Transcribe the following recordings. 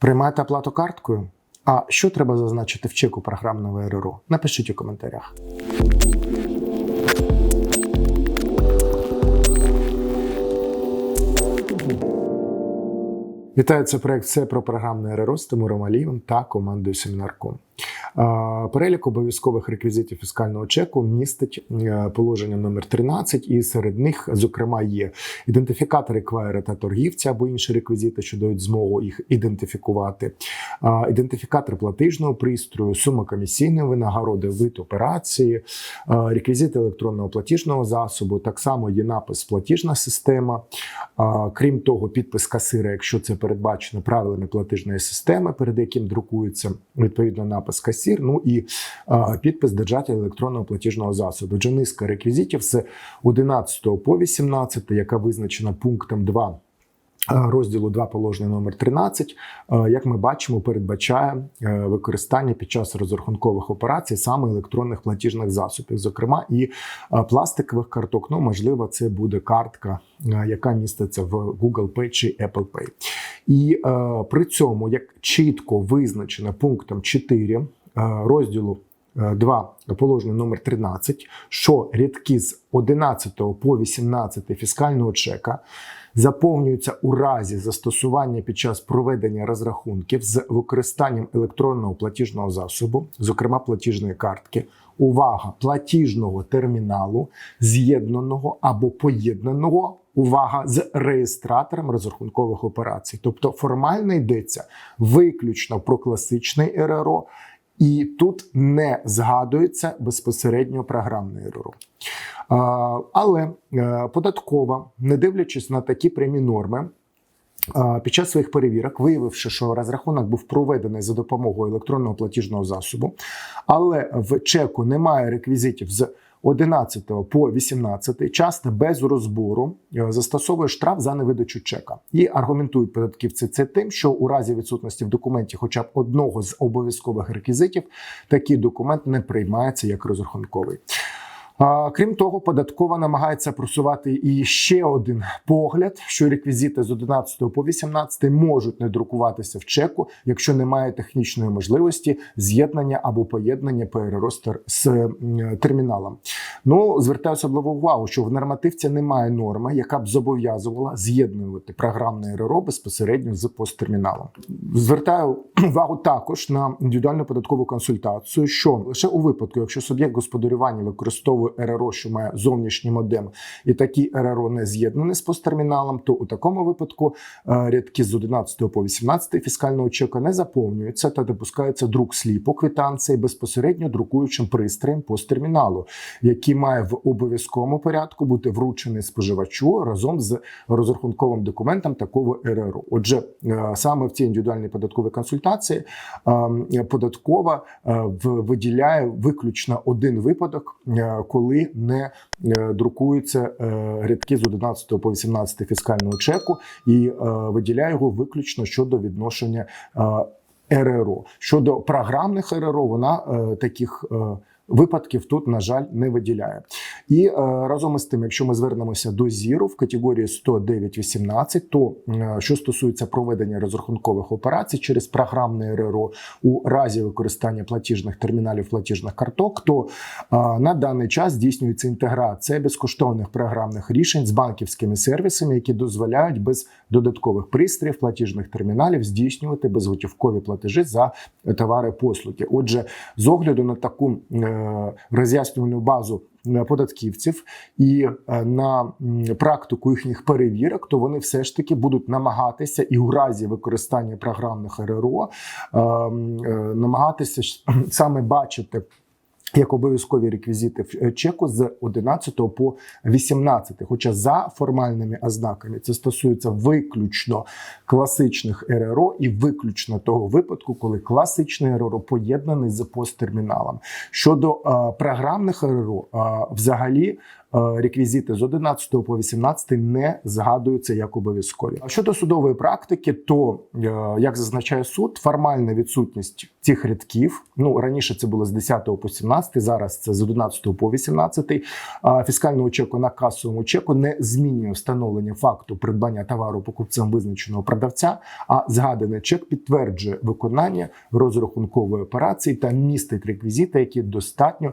Приймаєте оплату карткою? А що треба зазначити в чеку програмного РРО? Напишіть у коментарях. Вітаю, це проект все про програмне РРО з Тимуром Алієвим та командою Семінарком. Перелік обов'язкових реквізитів фіскального чеку містить е, положення номер 13, і серед них, зокрема, є ідентифікатор еквайра та торгівця або інші реквізити, що дають змогу їх ідентифікувати, ідентифікатор платижного пристрою, сума комісійної винагороди, вид операції, реквізити електронного платіжного засобу. Так само є напис платіжна система. Крім того, підпис касира, якщо це передбачено правилами платіжної системи, перед яким друкується відповідно напис касір. Ну і а, підпис держателя електронного платіжного засобу. Отже, низка реквізитів з 11 по 18, яка визначена пунктом 2 розділу 2 положення номер 13, е, як ми бачимо, передбачає е, використання під час розрахункових операцій саме електронних платіжних засобів, зокрема і пластикових карток. Ну, можливо, це буде картка, яка міститься в Google Pay чи Apple Pay. І при цьому, як чітко визначено пунктом 4 е, розділу. 2 положення номер 13, що рядки з 11 по 18 фіскального чека заповнюються у разі застосування під час проведення розрахунків з використанням електронного платіжного засобу, зокрема платіжної картки. Увага платіжного терміналу, з'єднаного або поєднаного. Увага з реєстратором розрахункових операцій. Тобто формально йдеться виключно про класичний РРО, і тут не згадується безпосередньо програмний РРО. Але е, податкова, не дивлячись на такі прямі норми, під час своїх перевірок, виявивши, що розрахунок був проведений за допомогою електронного платіжного засобу, але в чеку немає реквізитів з 11 по 18 часто без розбору е, застосовує штраф за невидачу чека і аргументують податківці це тим, що у разі відсутності в документі, хоча б одного з обов'язкових реквізитів, такий документ не приймається як розрахунковий. Крім того, податкова намагається просувати і ще один погляд, що реквізити з 11 по 18 можуть не друкуватися в чеку, якщо немає технічної можливості з'єднання або поєднання ПРРО з терміналом. Ну звертаю особливу увагу, що в нормативці немає норми, яка б зобов'язувала з'єднувати програмне РРО безпосередньо з посттерміналом. Звертаю увагу також на індивідуальну податкову консультацію, що лише у випадку, якщо суб'єкт господарювання використовує РРО, що має зовнішній модем, і такий РРО не з'єднаний з посттерміналом, то у такому випадку е, рядки з 11 по 18 фіскального чека не заповнюються та допускається друк сліпу квитанції безпосередньо друкуючим пристроєм посттерміналу, який має в обов'язковому порядку бути вручений споживачу разом з розрахунковим документом такого РРО. Отже, е, саме в цій індивідуальній податковій консультації е, податкова е, виділяє виключно один випадок, коли не друкуються рядки з 11 по 18 фіскального чеку, і виділяє його виключно щодо відношення РРО. Щодо програмних РРО, вона таких. Випадків тут, на жаль, не виділяє. І е, разом із тим, якщо ми звернемося до зіру в категорії 109.18, то е, що стосується проведення розрахункових операцій через програмне РРО у разі використання платіжних терміналів платіжних карток, то е, на даний час здійснюється інтеграція безкоштовних програмних рішень з банківськими сервісами, які дозволяють без додаткових пристроїв платіжних терміналів здійснювати безготівкові платежі за товари послуги. Отже, з огляду на таку е, роз'яснювальну базу податківців і е, на практику їхніх перевірок, то вони все ж таки будуть намагатися і у разі використання програмних РРО е, м, е, намагатися саме бачити. Як обов'язкові реквізити в е, чеку з 11 по 18. Хоча за формальними ознаками це стосується виключно класичних РРО і виключно того випадку, коли класичний РРО поєднаний з посттерміналом. Щодо е, програмних РРО, е, взагалі реквізити з 11 по 18 не згадуються як обов'язкові. А щодо судової практики, то е, як зазначає суд, формальна відсутність цих рядків. Ну раніше це було з 10 по 17, зараз це з 11 по 18, фіскального чеку на касовому чеку не змінює встановлення факту придбання товару покупцем визначеного продавця. А згаданий чек підтверджує виконання розрахункової операції та містить реквізити, які достатньо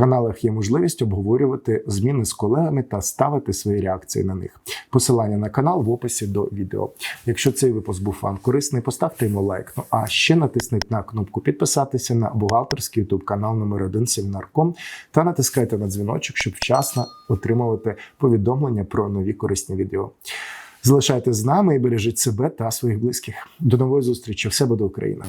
Каналах є можливість обговорювати зміни з колегами та ставити свої реакції на них. Посилання на канал в описі до відео. Якщо цей випуск був вам корисний, поставте йому лайк. Ну а ще натисніть на кнопку підписатися на бухгалтерський YouTube канал номер 1 Семінарком та натискайте на дзвіночок, щоб вчасно отримувати повідомлення про нові корисні відео. Залишайтесь з нами і бережіть себе та своїх близьких. До нової зустрічі! Все буде Україна!